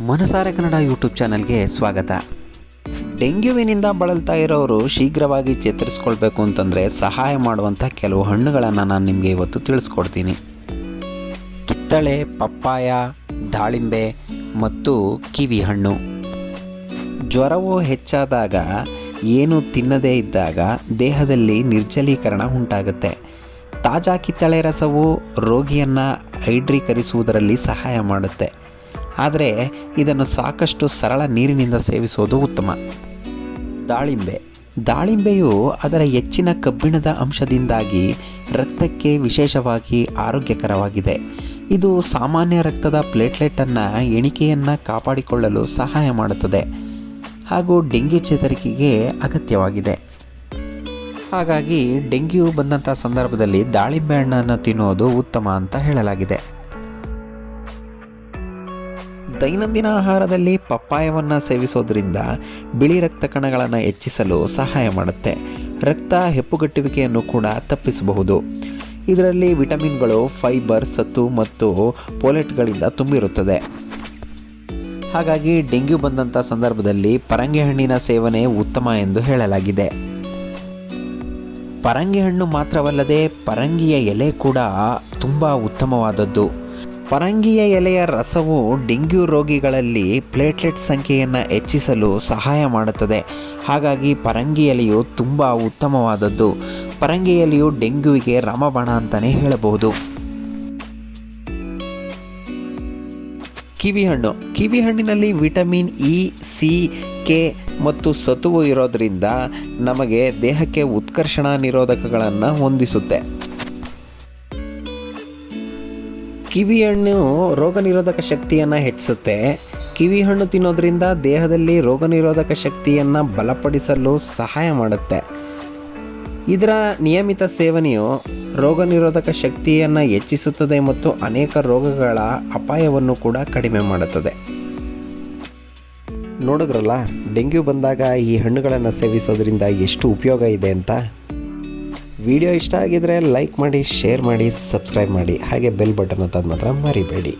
ಮನಸಾರೆ ಕನ್ನಡ ಯೂಟ್ಯೂಬ್ ಚಾನಲ್ಗೆ ಸ್ವಾಗತ. ಡೆಂಗ್ಯೂವಿನಿಂದ ಬಳಲ್ತಾ ಇರೋರು ಶೀಘ್ರವಾಗಿ ಚೇತರಿಸ್ಕೊಳ್ಬೇಕು ಅಂತಂದರೆ ಸಹಾಯ ಮಾಡುವಂಥ ಕೆಲವು ಹಣ್ಣುಗಳನ್ನು ನಾನು ನಿಮಗೆ ಇವತ್ತು ತಿಳಿಸ್ಕೊಡ್ತೀನಿ. ಕಿತ್ತಳೆ, ಪಪ್ಪಾಯ, ದಾಳಿಂಬೆ ಮತ್ತು ಕಿವಿ ಹಣ್ಣು. ಜ್ವರವು ಹೆಚ್ಚಾದಾಗ, ಏನು ತಿನ್ನದೇ ಇದ್ದಾಗ ದೇಹದಲ್ಲಿ ನಿರ್ಜಲೀಕರಣ ಉಂಟಾಗುತ್ತೆ. ತಾಜಾ ಕಿತ್ತಳೆ ರಸವು ರೋಗಿಯನ್ನು ಹೈಡ್ರೀಕರಿಸುವುದರಲ್ಲಿ ಸಹಾಯ ಮಾಡುತ್ತೆ. ಆದರೆ ಇದನ್ನು ಸಾಕಷ್ಟು ಸರಳ ನೀರಿನಿಂದ ಸೇವಿಸುವುದು ಉತ್ತಮ. ದಾಳಿಂಬೆ. ದಾಳಿಂಬೆಯು ಅದರ ಹೆಚ್ಚಿನ ಕಬ್ಬಿಣದ ಅಂಶದಿಂದಾಗಿ ರಕ್ತಕ್ಕೆ ವಿಶೇಷವಾಗಿ ಆರೋಗ್ಯಕರವಾಗಿದೆ. ಇದು ಸಾಮಾನ್ಯ ರಕ್ತದ ಪ್ಲೇಟ್ಲೆಟನ್ನು ಎಣಿಕೆಯನ್ನು ಕಾಪಾಡಿಕೊಳ್ಳಲು ಸಹಾಯ ಮಾಡುತ್ತದೆ ಹಾಗೂ ಡೆಂಗ್ಯೂ ಚೇತರಿಕೆಗೆ ಅಗತ್ಯವಾಗಿದೆ. ಹಾಗಾಗಿ ಡೆಂಗ್ಯೂ ಬಂದಂಥ ಸಂದರ್ಭದಲ್ಲಿ ದಾಳಿಂಬೆ ಹಣ್ಣನ್ನು ತಿನ್ನೋದು ಉತ್ತಮ ಅಂತ ಹೇಳಲಾಗಿದೆ. ದೈನಂದಿನ ಆಹಾರದಲ್ಲಿ ಪಪ್ಪಾಯವನ್ನು ಸೇವಿಸೋದ್ರಿಂದ ಬಿಳಿ ರಕ್ತ ಕಣಗಳನ್ನು ಹೆಚ್ಚಿಸಲು ಸಹಾಯ ಮಾಡುತ್ತೆ. ರಕ್ತ ಹೆಪ್ಪುಗಟ್ಟುವಿಕೆಯನ್ನು ಕೂಡ ತಪ್ಪಿಸಬಹುದು. ಇದರಲ್ಲಿ ವಿಟಮಿನ್ಗಳು, ಫೈಬರ್, ಸತ್ತು ಮತ್ತು ಪೋಲೆಟ್ಗಳಿಂದ ತುಂಬಿರುತ್ತದೆ. ಹಾಗಾಗಿ ಡೆಂಗ್ಯೂ ಬಂದಂಥ ಸಂದರ್ಭದಲ್ಲಿ ಪರಂಗಿ ಹಣ್ಣಿನ ಸೇವನೆ ಉತ್ತಮ ಎಂದು ಹೇಳಲಾಗಿದೆ. ಪರಂಗಿ ಹಣ್ಣು ಮಾತ್ರವಲ್ಲದೆ ಪರಂಗಿಯ ಎಲೆ ಕೂಡ ತುಂಬ ಉತ್ತಮವಾದದ್ದು. ಪರಂಗಿಯ ಎಲೆಯ ರಸವು ಡೆಂಗ್ಯೂ ರೋಗಿಗಳಲ್ಲಿ ಪ್ಲೇಟ್ಲೆಟ್ ಸಂಖ್ಯೆಯನ್ನು ಹೆಚ್ಚಿಸಲು ಸಹಾಯ ಮಾಡುತ್ತದೆ. ಹಾಗಾಗಿ ಪರಂಗಿ ಎಲೆಯು ತುಂಬ ಉತ್ತಮವಾದದ್ದು. ಪರಂಗಿ ಎಲೆಯು ಡೆಂಗ್ಯೂವಿಗೆ ರಾಮಬಾಣ ಅಂತಲೇ ಹೇಳಬಹುದು. ಕಿವಿಹಣ್ಣು. ಕಿವಿಹಣ್ಣಿನಲ್ಲಿ ಕಿವಿ ಹಣ್ಣಿನಲ್ಲಿ ವಿಟಮಿನ್ ಇ, ಸಿ, ಕೆ ಮತ್ತು ಸತುವು ಇರೋದರಿಂದ ನಮಗೆ ದೇಹಕ್ಕೆ ಉತ್ಕರ್ಷಣ ನಿರೋಧಕಗಳನ್ನು ಹೊಂದಿಸುತ್ತೆ. ಕಿವಿ ಹಣ್ಣು ರೋಗ ನಿರೋಧಕ ಶಕ್ತಿಯನ್ನು ಹೆಚ್ಚಿಸುತ್ತೆ. ಕಿವಿ ಹಣ್ಣು ತಿನ್ನೋದ್ರಿಂದ ದೇಹದಲ್ಲಿ ರೋಗ ನಿರೋಧಕ ಶಕ್ತಿಯನ್ನು ಬಲಪಡಿಸಲು ಸಹಾಯ ಮಾಡುತ್ತೆ. ಇದರ ನಿಯಮಿತ ಸೇವನೆಯು ರೋಗ ನಿರೋಧಕ ಶಕ್ತಿಯನ್ನು ಹೆಚ್ಚಿಸುತ್ತದೆ ಮತ್ತು ಅನೇಕ ರೋಗಗಳ ಅಪಾಯವನ್ನು ಕೂಡ ಕಡಿಮೆ ಮಾಡುತ್ತದೆ. ನೋಡಿದ್ರಲ್ಲ, ಡೆಂಗ್ಯೂ ಬಂದಾಗ ಈ ಹಣ್ಣುಗಳನ್ನು ಸೇವಿಸೋದ್ರಿಂದ ಎಷ್ಟು ಉಪಯೋಗ ಇದೆ ಅಂತ? ವಿಡಿಯೋ ಇಷ್ಟ ಆಗಿದ್ರೆ ಲೈಕ್ ಮಾಡಿ, ಶೇರ್ ಮಾಡಿ, ಸಬ್ಸ್ಕ್ರೈಬ್ ಮಾಡಿ. ಹಾಗೆ ಬೆಲ್ ಬಟನ್ ಅಂತ ಮಾತ್ರ ಮರಿಬೇಡಿ.